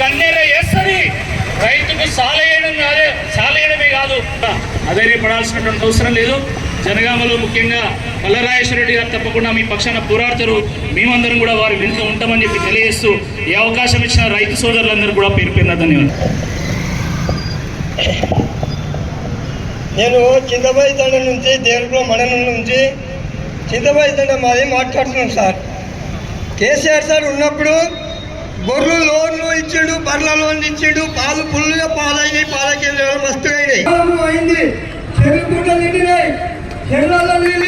కన్నీరే వేస్తుంది. రైతుకు సాలయడం కాదే సాలయడమే కాదు. అధైర్యపడాల్సినటువంటి అవసరం లేదు. జనగామలో ముఖ్యంగా మల్లరాజేశ్వరరెడ్డి గారు తప్పకుండా మీ పక్షాన పోరాడతారు. మేమందరం కూడా వారి వెనుక ఉంటామని చెప్పి తెలియజేస్తూ ఈ అవకాశం ఇచ్చిన రైతు సోదరులందరూ కూడా పేరు పేరున ధన్యవాదాలు. నేను చింతబాయి తండ నుంచి దేవరపురం మండలం నుంచి చింతబాయి తండ మాది మాట్లాడుతున్నాం సార్. కేసీఆర్ సార్ ఉన్నప్పుడు గొర్రెలు లోన్లు ఇచ్చిండు బర్ల లోన్లు ఇచ్చిండు పాలు ఫుల్గా పాలైనాయి పాల కేంద్రాలు మస్తుగా అయినాయి. అయింది. నిండినాయి. చెరువులలో నీళ్ళు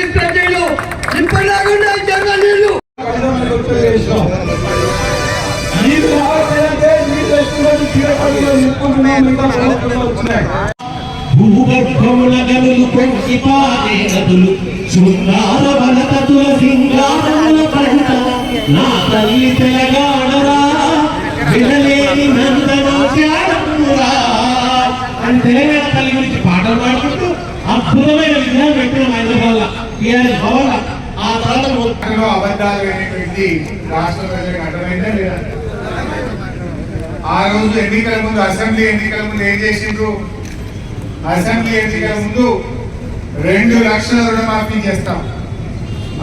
భూగర్భముల పారే శృంగార వనతతుల సింగారముల పంట నా తల్లి తెలంగాణ తల్లి గురించి పాటలు పాడుకుంటూ అద్భుతమైన విధానం పెట్టిన హైదరాబాద్ టీఆర్ఎస్ భవన్. ఆ తర్వాత అబద్ధాలు అనేటువంటి రాష్ట్ర ప్రజలకు అర్థమైందా లేదా? ఆ రోజు ఎన్నికల ముందు అసెంబ్లీ ఎన్నికల ముందు ఏం చేసిండ్రు? అసెంబ్లీ ఎన్నికల ముందు రెండు లక్షల రుణమాఫీ చేస్తాం.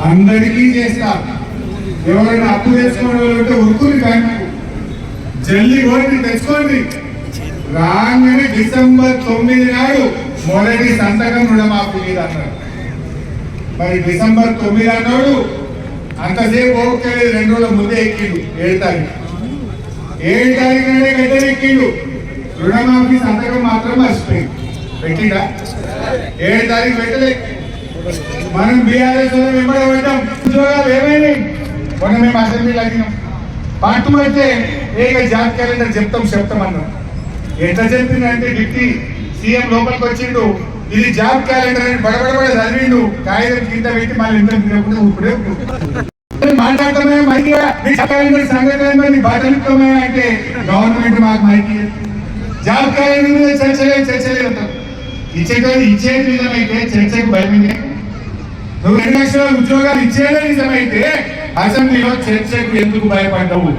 అందరికీ చేస్తాం. ఎవరైనా అప్పు తెచ్చుకోవడం ఉంటే ఉరుకుని బ్యాంకు జల్లి ఓటి తెచ్చుకోండి. రాగానే డిసెంబర్ తొమ్మిది నాడు మొదటి సంతకం రుణమాఫీ మీద అన్నారు మరి డిసెంబర్ తొమ్మిది అన్నాడు అంతసేపు ఓకే రెండు రోజుల ముందే ఎక్కిండు ఏడు తారీఖు. ఏడు తారీఖు నాడే గడ్డలు ఎక్కిండు. రుణమాఫీ సంతకం మాత్రం మర్చిపోయింది పెట్టిండా? ఏడు తారీఖు పెట్టలే. మనం బీఆర్ఎస్ వెంబడి పడ్డాం ఉద్యోగాలు ఏమైనాయి? మొన్న మేము అసెంబ్లీలో అడిగినాం. పట్టు అయితే ఏక జాబ్ క్యాలెండర్ చెప్తాం చెప్తాం అన్నాం. ఎట్లా చెప్పిందంటే డిప్టీ సీఎం లోపలికి వచ్చిండు. ఇది జాబ్ క్యాలెండర్ అని బడబడబడ చదివిండు. కాగితం కింద పెట్టి మళ్ళీ ఇంట్లో తిరగకుండా ఊపిడే మాట్లాడటమే మైకి నీ జాబ్ సంగతి ఏందో అంటే గవర్నమెంట్ మాకు మైకి జాబ్ క్యాలెండర్ మీద చర్చలే చర్చలే అంటారు. ఇచ్చేటోది ఇచ్చేది నిజమైతే చర్చకు భయమే నువ్వు రెండు లక్షల ఉద్యోగాలు ఇచ్చేదే నిజమైతే అసెంబ్లీలో చర్చకు ఎందుకు భయపడ్డావు?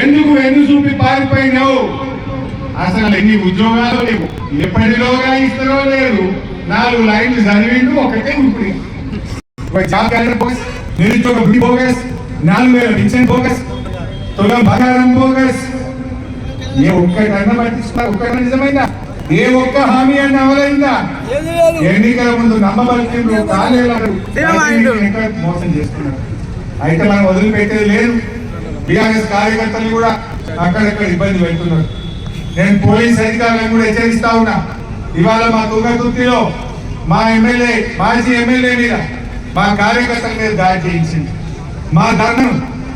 ఎందుకు వెన్ను చూపి పారిపోయినావు? అసలు ఎన్ని ఉద్యోగాలు లేవు. ఎప్పటిలోగా ఇస్తారో లేదు నాలుగు లైన్లు చదివిండు ఒకటే ఇప్పుడు జాబ్ క్యాలెండర్ బోగస్ నిరుద్యోగ వృద్ధి బోగస్ నాలుగు వేల పింఛన్ బోగస్ తులం బంగారం బోగస్ ఏ ఒక్కటన్నా ఒక్కటన్నా నిజమైందా? ఏ ఒక్క హామీ అన్న అవలైందా ఎన్నికల ముందు నమ్మబలికిండ్రు కాలేరు మోసం చేస్తున్నారు. అయితే మనం వదిలిపెట్టేది లేదు. బీఆర్ఎస్ కార్యకర్తలు కూడా అక్కడక్కడ ఇబ్బంది పెడుతున్నారు. నేను పోలీస్ అధికారులను కూడా హెచ్చరిస్తా ఉన్నా. ఇవాళ మా తుంగతుర్తిలో మా ఎమ్మెల్యే మాజీ ఎమ్మెల్యే మీద మా కార్యకర్తల మీద దాడి చేయించింది. మా ధర్మం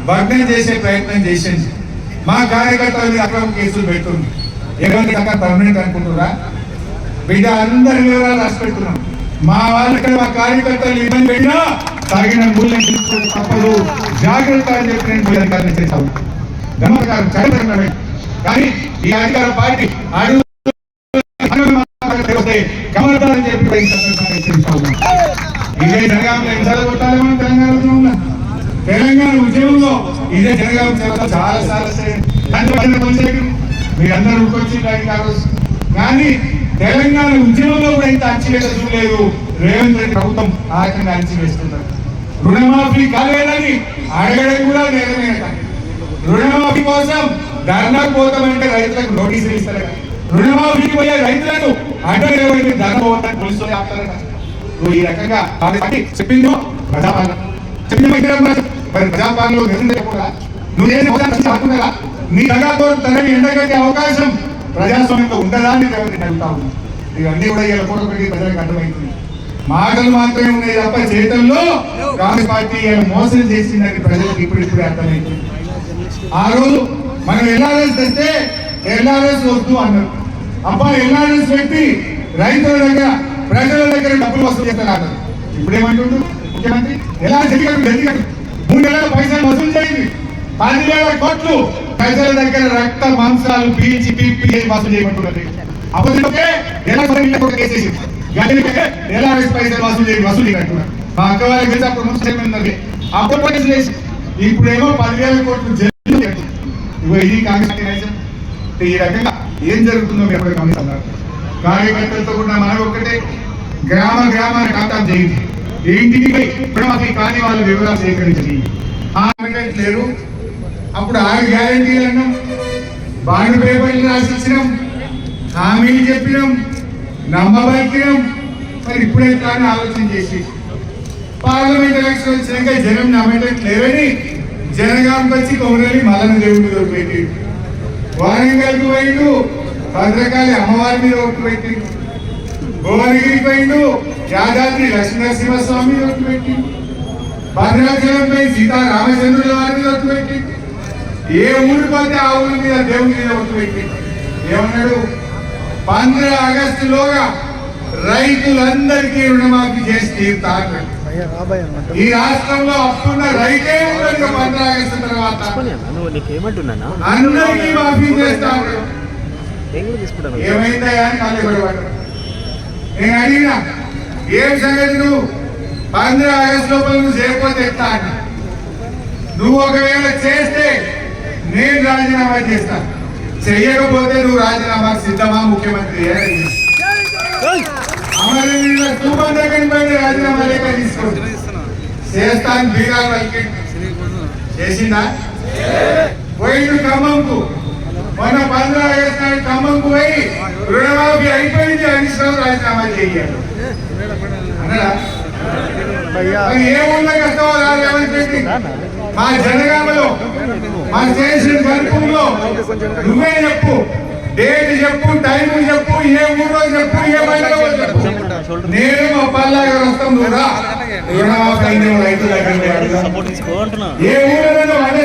భగ్నం చేసే ప్రయత్నం చేసింది. మా కార్యకర్తల మీద అక్రమ కేసులు పెడుతుంది. ఎవరి దాకా పర్మనెంట్ అనుకుంటున్నారా? బిడ్డ అందరి వివరాలు రాసి పెడుతున్నాం మా వాళ్ళకి మా కార్యకర్తలు ఇబ్బంది పెట్టినా తగిన మూల్యం తప్పదు. జాగ్రత్త అని చెప్పి నేను పోయి అధికారులు చేశాను గమనకారం చట్టం కానీ ఈ అధికార పార్టీ అడుగు గమనిద్దామని చెప్పి ఇదే జనగామ మనం తెలంగాణ ఉద్యమంలో తెలంగాణ ఉద్యమంలో ఇదే జనగామ ఉద్యమంలో చాలా సార్లు మీరందరూ కానీ తెలంగాణ ఉద్యమంలో కూడా ఇంత అణచివేత చూడలేదు రేవంత్ రెడ్డి ప్రభుత్వం ఆ రకంగా అణచివేస్తున్నారు రుణమాఫీ కాలేదని అడగడం కూడా నేరమేనట రుణమాఫీ కోసం ధర్నా పోతామంటే రైతులకు నోటీసులు ఇస్తారట. రుణమాఫీ పోయే రైతులను అడ్డగడబడి ధర్నా పోతాను పోలీసులు ఆపుతారట నువ్వు ఈ రకంగా కాబట్టి చెప్పిందో ప్రజాపాలన చెప్పింది మరి ప్రజాపాలనలో నిర్ణయించకుండా నువ్వు ఏదైనా ఉదాహరణ నీ రంగాతో తనని ఎండగట్టే అవకాశం ప్రజాస్వామ్యంలో ఉండదా అని నేను అడుగుతా ఉన్నాను ఇవన్నీ కూడా ఇలా కూడా పెట్టి ప్రజలకు అర్థమవుతుంది మాటలు మాత్రమే ఉన్నాయి తప్ప చేతల్లో కాంగ్రెస్ పార్టీ మోసం చేసిందని ప్రజలకు ఇప్పుడు ఇప్పుడు అర్థమవుతుంది ఆ రోజు మనం ఎల్ఆర్ఎస్ తెస్తే ఎల్ఆర్ఎస్ వద్దు అన్నారు. అబ్బా ఎల్ఆర్ఎస్ పెట్టి రైతుల దగ్గర ప్రజల దగ్గర డబ్బులు వసూలు చేస్తారు ఇప్పుడు ఏమంటుండు ముఖ్యమంత్రి ఎలా ఎన్నికలు జరిగారు మూడు నెలల పైసలు వసూలు చేయండి. పదివేల కోట్లు ప్రజల దగ్గర రక్త మాంసాలు పీల్చి పీపీ వసూలు చేయమంటున్నది అపోజిట్ ఎలా కేసేసి గదిలికే ఎల్ఆర్ఎస్ పైసలు వసూలు చేయండి వసూలు చేయమంటున్నారు. మా అక్క వాళ్ళకి తెలిసి అప్పుడు మున్సిపల్ ఉన్నది అప్పుడు కేసులు వేసి ఇప్పుడేమో పదివేల కోట్లు జైలు కట్టింది. కాంగ్రెస్ పార్టీ ఈ రకంగా ఏం జరుగుతుందో మీరు కూడా గమనిస్తున్నారు కార్యకర్తలతో కూడా మనకు ఒక్కటే గ్రామ గ్రామాన్ని కాంటాక్ట్ చేయండి ఇంటికి పోయి రుణమాఫీ కాని వాళ్ళ వివరాలు సేకరించండి. ఆమెకంటే లేరు. అప్పుడు ఆరు గ్యారంటీలు అన్నాం బాండ్ పేపర్లు రాసిచ్చినాం. హామీలు చెప్పినాం. నమ్మబలికినాం మరి ఇప్పుడే కానీ ఆలోచన చేసి. పార్లమెంట్ ఎలక్షన్ వచ్చినాక జనం నమ్మటం లేరని జనగాంకి వచ్చి కొమరలి మల్లన దేవుడి మీద పెట్టి వారంగల్కి పోయిండు భద్రకాళి అమ్మవారి మీద ఒకటి పెట్టి భువనగిరికి పోయిండు యాదాద్రి లక్ష్మీనరసింహస్వామి మీద ఒకటి పెట్టి భద్రాచలం పోయి సీతారామచంద్రుల వారి మీద ఒకటి పెట్టి ఏ ఊరికి పోతే ఆ ఊరి మీద దేవుడి మీద ఒకటి పెట్టి ఏమన్నాడు? పంద్ర ఆగస్టులోగా రైతులందరికీ రుణమాఫీ చేసి తీరుతా అన్నాడు. ఈ రాష్ట్రంలో అప్పున్న రైతే ఉండదు పంద్ర ఆగస్టు తర్వాత నువ్వు నీకేమంటున్నా అందరికీ మాఫీ చేస్తా అన్నాడు. నేను కూడా తీసుకుంటాను ఏమైందా అని మళ్ళీ పడబడ్డా నేను అడిగినా ఏం సంగతి నువ్వు? పంద్ర ఆగస్టు లోపల నువ్వు చేయకపోతే ఎట్లా అని. నువ్వు ఒకవేళ చేస్తే నేను రాజీనామా చేస్తా. చెయ్యకపోతే నువ్వు రాజీనామా సిద్ధమా ముఖ్యమంత్రి. అమరవీరుల స్థూపం దగ్గర పోయి రాజీనామా లేఖ తీసుకోండి. చేస్తాను బీరాలు పలికి చేసిందా? పోయిండు ఖమ్మంకు. ఖమ్మంకు పోయి రుణమాఫీ అయిపోయింది హరీష్ రావు రాజీనామా చేయాలి. కష్టమో రేవంత్ రెడ్డి మా జనగామలో మా చేసిన గర్భంలో నువ్వే చెప్పు. డేట్ చెప్పు టైం చెప్పు ఏ ఊరో చెప్పు ఏ మండలో చెప్పు. నేను మా పల్లాగా వస్తాం కూడా ఏ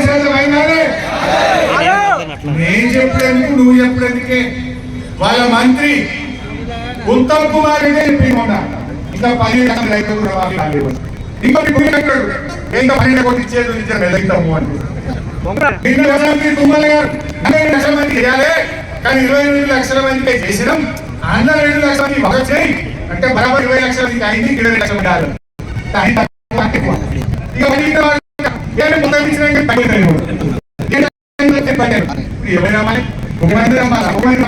శాతం అయినారే నేను చెప్పేందుకు నువ్వు చెప్పేందుకే వాళ్ళ మంత్రి ఉత్తమ్ కుమార్ రెడ్డి ఇంకా పన్నెండు రైతులు ఇంకొకటి భూమి అంటాడు ఇంకా పన్నెండు కోట్లు ఇచ్చేది ఇచ్చారు అని. తుమ్మల గారు నలభై లక్షల మంది చేయాలి. కానీ ఇరవై రెండు లక్షల మందికి చేసినాం. అన్న రెండు లక్షల మంది ఒక చేయి. అంటే బరాబర్ ఇరవై లక్షల మందికి అయింది ఇరవై లక్షల కాదు ఇక వాళ్ళు తగ్గుతాయి. ఒక మంది నమ్మాలా ఒక మంది